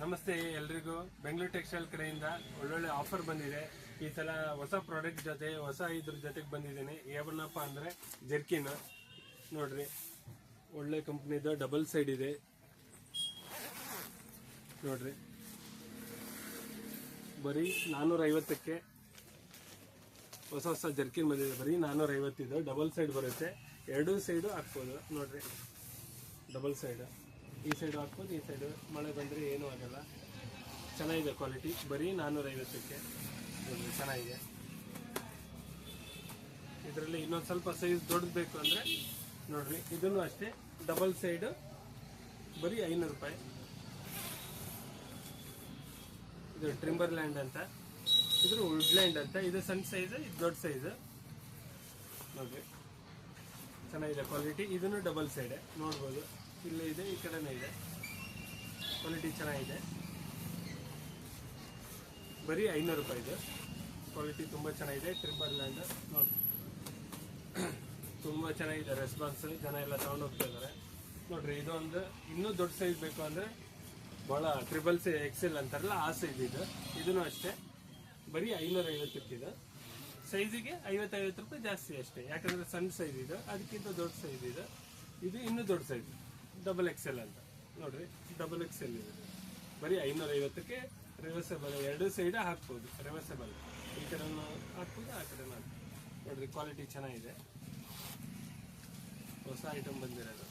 ನಮಸ್ತೆ ಎಲ್ರಿಗೂ. ಬೆಂಗಳೂರು ಟೆಕ್ಸ್ಟೈಲ್ ಕಡೆಯಿಂದ ಒಳ್ಳೊಳ್ಳೆ ಆಫರ್ ಬಂದಿದೆ. ಈ ಸಲ ಹೊಸ ಪ್ರಾಡಕ್ಟ್ ಜೊತೆ, ಹೊಸ ಇದ್ರ ಜೊತೆಗೆ ಬಂದಿದ್ದೀನಿ. ಏನಪ್ಪ ಅಂದರೆ ಜರ್ಕಿನ. ನೋಡ್ರಿ, ಒಳ್ಳೆ ಕಂಪ್ನಿದು ಡಬಲ್ ಸೈಡ್ ಇದೆ. ನೋಡ್ರಿ, ಬರೀ ನಾನ್ನೂರ ಐವತ್ತಕ್ಕೆ ಹೊಸ ಹೊಸ ಜರ್ಕಿನ್ ಬಂದಿದೆ. ಬರೀ ನಾನ್ನೂರ ಐವತ್ತಿದ್ದು ಡಬಲ್ ಸೈಡ್ ಬರುತ್ತೆ. ಎರಡೂ ಸೈಡು ಹಾಕ್ಬೋದು. ನೋಡ್ರಿ, ಡಬಲ್ ಸೈಡ್. ಈ ಸೈಡ್ ಹಾಕ್ಬೋದು, ಈ ಸೈಡು ಮಳೆ ಬಂದರೆ ಏನೂ ಆಗಲ್ಲ. ಚೆನ್ನಾಗಿದೆ ಕ್ವಾಲಿಟಿ ಬರೀ ನಾನ್ನೂರ ಐವತ್ತಕ್ಕೆ ನೋಡ್ರಿ ಚೆನ್ನಾಗಿದೆ. ಇದರಲ್ಲಿ ಇನ್ನೊಂದು ಸ್ವಲ್ಪ ಸೈಜ್ ದೊಡ್ಡದು ಬೇಕು ಅಂದರೆ, ನೋಡ್ರಿ, ಇದನ್ನು ಅಷ್ಟೇ ಡಬಲ್ ಸೈಡು ಬರೀ ಐನೂರು ರೂಪಾಯಿ. ಇದು ಟ್ರಿಂಬರ್ ಲ್ಯಾಂಡ್ ಅಂತ. ಇದು ವುಡ್ಲ್ಯಾಂಡ್ ಅಂತ. ಇದು ಸಣ್ಣ ಸೈಜ್ ಇದು ದೊಡ್ಡ ಸೈಜ್ ನೋಡ್ರಿ. ಚೆನ್ನಾಗಿದೆ ಕ್ವಾಲಿಟಿ ಇದನ್ನು ಡಬಲ್ ಸೈಡೆ ನೋಡ್ಬೋದು. ಇಲ್ಲೇ ಇದೆ, ಈ ಕಡೆನೇ ಇದೆ. ಕ್ವಾಲಿಟಿ ಚೆನ್ನಾಗಿದೆ. ಬರೀ ಐನೂರು ರೂಪಾಯಿ ಇದೆ. ಕ್ವಾಲಿಟಿ ತುಂಬ ಚೆನ್ನಾಗಿದೆ ಟ್ರಿಪಲ್ ಲ್ಯಾಂಡ್ ನೋಡಿ ತುಂಬ ಚೆನ್ನಾಗಿದೆ ರೆಸ್ಪಾನ್ಸ್ ಜನ ಎಲ್ಲ ತಗೊಂಡು ಹೋಗ್ತಾ ಇದ್ದಾರೆ. ನೋಡ್ರಿ, ಇದೊಂದು ಇನ್ನೂ ದೊಡ್ಡ ಸೈಜ್ ಬೇಕು ಅಂದರೆ ಭಾಳ ಟ್ರಿಬಲ್ ಸೈ ಎಕ್ಸೆಲ್ ಅಂತಾರಲ್ಲ, ಆ ಸೈಜ್ ಇದು. ಇದನ್ನು ಅಷ್ಟೇ. ಬರೀ ಐನೂರ ಐವತ್ತಕ್ಕಿದು ಸೈಜಿಗೆ ಐವತ್ತೈವತ್ತು ರೂಪಾಯಿ ಜಾಸ್ತಿ ಅಷ್ಟೇ. ಯಾಕಂದರೆ ಸಣ್ಣ ಸೈಜ್ ಇದು, ಅದಕ್ಕಿಂತ ದೊಡ್ಡ ಸೈಜ್ ಇದು. ಇದು ಇನ್ನೂ ದೊಡ್ಡ ಸೈಜ್ ಡಬಲ್ ಎಕ್ಸೆಲ್ ಅಂತ. ನೋಡ್ರಿ ಡಬಲ್ ಎಕ್ಸೆಲ್ ಇದೆ. ಬರೀ ಐನೂರ ಐವತ್ತಕ್ಕೆ ರಿವರ್ಸಬಲ್ ಎರಡು ಸೈಡ್ ಹಾಕ್ಬೋದು ರಿವರ್ಸೆಬಲ್ ಈ ಕಡೆನೂ ಹಾಕ್ಬೋದು, ಆ ಕಡೆನೂ ಹಾಕ್ಬೋದು. ನೋಡ್ರಿ ಕ್ವಾಲಿಟಿ ಚೆನ್ನಾಗಿದೆ. ಹೊಸ ಐಟಮ್ ಬಂದಿರೋದು.